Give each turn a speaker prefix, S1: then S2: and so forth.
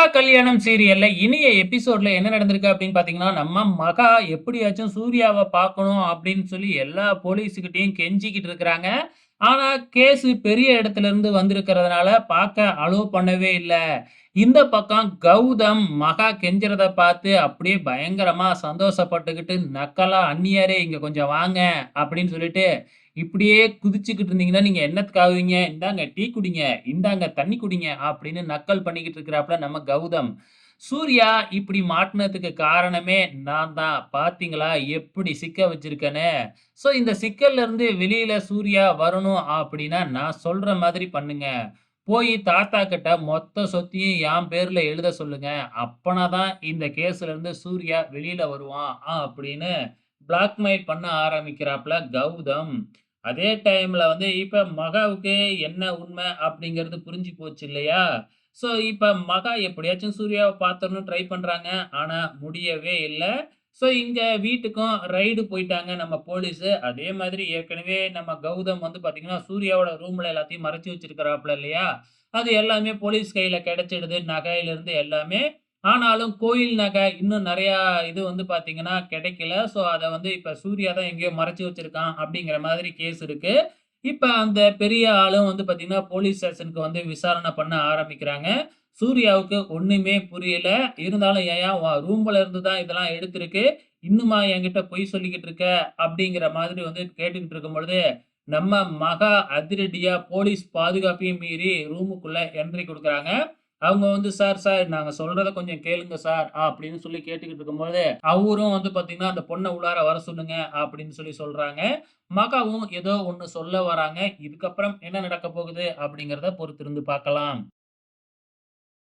S1: மகா கல்யாணம் சீரியல்ல இனிய எபிசோட்ல என்ன நடந்திருக்கு அப்படின்னு பாத்தீங்கன்னா நம்ம மகா எப்படியாச்சும் சூர்யாவை பார்க்கணும் அப்படின்னு சொல்லி எல்லா போலீஸுகிட்டையும் கெஞ்சிக்கிட்டு இருக்கிறாங்க. ஆனா கேஸ் பெரிய இடத்துல இருந்து வந்திருக்கிறதுனால பார்க்க அலோவ் பண்ணவே இல்லை. இந்த பக்கம் கௌதம் மகா கெஞ்சுறத பார்த்து அப்படியே பயங்கரமா சந்தோஷப்பட்டுக்கிட்டு நக்கலா அந்நியாரே இங்க கொஞ்சம் வாங்க அப்படின்னு சொல்லிட்டு இப்படியே குதிச்சுக்கிட்டு இருந்தீங்கன்னா நீங்க என்னத்துக்காகுவீங்க? இந்தாங்க டீ குடிங்க இந்தாங்க தண்ணி குடிங்க அப்படின்னு நக்கல் பண்ணிக்கிட்டு இருக்கிறாப்புல நம்ம கௌதம். சூர்யா இப்படி மாட்டினதுக்கு காரணமே நான் தான். பார்த்தீங்களா எப்படி சிக்க வச்சிருக்கேன்னு? ஸோ இந்த சிக்கல்ல இருந்து வெளியில சூர்யா வரணும் அப்படின்னா நான் சொல்ற மாதிரி பண்ணுங்க. போய் தாத்தா கிட்ட மொத்த சொத்தையும் என் பேர்ல எழுத சொல்லுங்க. அப்பனா தான் இந்த கேஸ்ல இருந்து சூர்யா வெளியில வருவான் அப்படின்னு பிளாக்மெயில் பண்ண ஆரம்பிக்கிறாப்புல கௌதம். அதே டைமில் வந்து இப்போ மகாவுக்கு என்ன உண்மை அப்படிங்கிறது புரிஞ்சு போச்சு இல்லையா? ஸோ இப்போ மகா எப்படியாச்சும் சூர்யாவை பார்த்தோன்னு ட்ரை பண்ணுறாங்க ஆனால் முடியவே இல்லை. ஸோ இங்கே வீட்டுக்கும் ரைடு போயிட்டாங்க நம்ம போலீஸு அதே மாதிரி ஏற்கனவே நம்ம கௌதம் வந்து பார்த்திங்கன்னா சூர்யாவோட ரூமில் எல்லாத்தையும் மறைச்சி வச்சிருக்கிறாப்புல இல்லையா? அது எல்லாமே போலீஸ் கையில் கிடச்சிடுது. நகையிலேருந்து எல்லாமே ஆனாலும் கோயில் நகை இன்னும் நிறையா இது வந்து பார்த்தீங்கன்னா கிடைக்கல. ஸோ அதை வந்து இப்போ சூர்யா தான் எங்கேயோ மறைச்சி வச்சிருக்கான் அப்படிங்கிற மாதிரி கேஸ் இருக்கு. இப்போ அந்த பெரிய ஆளும் வந்து பார்த்தீங்கன்னா, போலீஸ் ஸ்டேஷனுக்கு வந்து விசாரணை பண்ண ஆரம்பிக்கிறாங்க. சூர்யாவுக்கு ஒன்றுமே புரியல. இருந்தாலும் "ஏன்யா ரூம்ல இருந்து தான் இதெல்லாம் எடுத்திருக்கு. இன்னுமா என்கிட்ட பொய் சொல்லிக்கிட்டு இருக்க?" அப்படிங்கிற மாதிரி வந்து கேட்டுக்கிட்டு இருக்கும்பொழுது, நம்ம மகா அதிரடியா போலீஸ் பாதுகாப்பையும் மீறி ரூமுக்குள்ள என்ட்ரி கொடுக்குறாங்க அவங்க வந்து "சார், சார் நாங்கள் சொல்றத கொஞ்சம் கேளுங்க சார்" அப்படின்னு சொல்லி கேட்டுக்கிட்டு இருக்கும்போது, அவரும் வந்து பார்த்தீங்கன்னா, "அந்த பொண்ணை உள்ளார வர சொல்லுங்க" அப்படின்னு சொல்லி சொல்றாங்க. மகாவும் ஏதோ ஒன்று சொல்ல வராங்க. இதுக்கப்புறம் என்ன நடக்கப் போகுது அப்படிங்கிறத பொறுத்திருந்து பார்க்கலாம்.